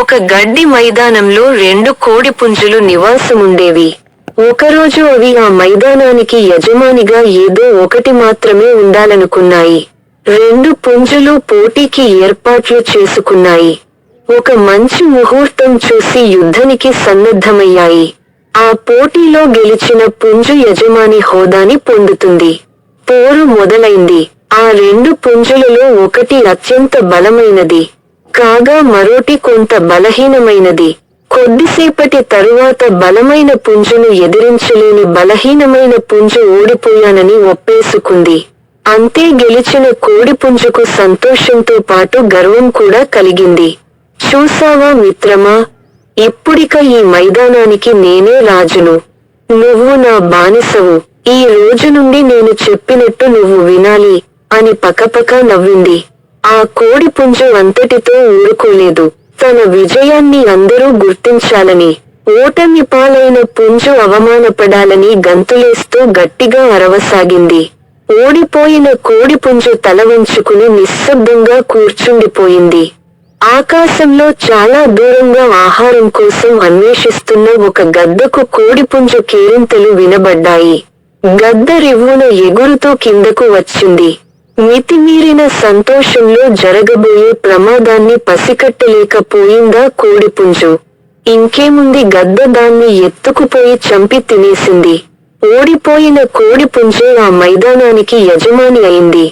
ఒక గడ్డి మైదానంలో రెండు కోడిపుంజులు నివాసముండేవి. ఒకరోజు అవి ఆ మైదానానికి యజమానిగా ఏదో ఒకటి మాత్రమే ఉండాలనుకున్నాయి. రెండు పుంజులు పోటీకి ఏర్పాట్లు చేసుకున్నాయి. ఒక మంచి ముహూర్తం చూసి యుద్ధానికి సన్నద్ధమయ్యాయి. ఆ పోటీలో గెలిచిన పుంజు యజమాని హోదాని పొందుతుంది. పోరు మొదలైంది. ఆ రెండు పుంజులలో ఒకటి అత్యంత బలమైనది. కాగా మరోటి కొంత బలహీనమైనది. కొద్దిసేపటి తరువాత బలమైన పుంజును ఎదిరించలేని బలహీనమైన పుంజు ఓడిపోయానని ఒప్పేసుకుంది. అంతే గెలిచిన కోడిపుంజుకు సంతోషంతో పాటు గర్వం కూడా కలిగింది. చూసావా మిత్రమా? ఇప్పుడిక ఈ మైదానానికి నేనే రాజును. నువ్వు నా బానిసవు. ఈ రోజు నుండి నేను చెప్పినట్టు నువ్వు వినాలి అని పకపక నవ్వింది. ఆ కోడి పుంజు అంతటితో ఊరుకోలేదు. తన విజయాన్ని అందరూ గుర్తించాలని ఓటమి పాలైన పుంజు అవమానపడాలని గంతులేస్తూ గట్టిగా అరవసాగింది. ఓడిపోయిన కోడి పుంజు తల వంచుకుని నిశ్శబ్దంగా కూర్చుండిపోయింది. ఆకాశంలో చాలా దూరంగా ఆహారం కోసం అన్వేషిస్తున్న ఒక గద్దకు కోడిపుంజు కేరింతలు వినబడ్డాయి. గద్ద రివ్వున ఎగురుతూ కిందకు వచ్చింది. మితిమీరిన సంతోషంలో జరగబోయే ప్రమాదాన్ని పసికట్టలేకపోయిందా కోడిపుంజు ఇంకేముంది గద్ద దాన్ని ఎత్తుకుపోయి చంపి తినేసింది. ఓడిపోయిన కోడిపుంజు ఆ మైదానానికి యజమాని అయింది.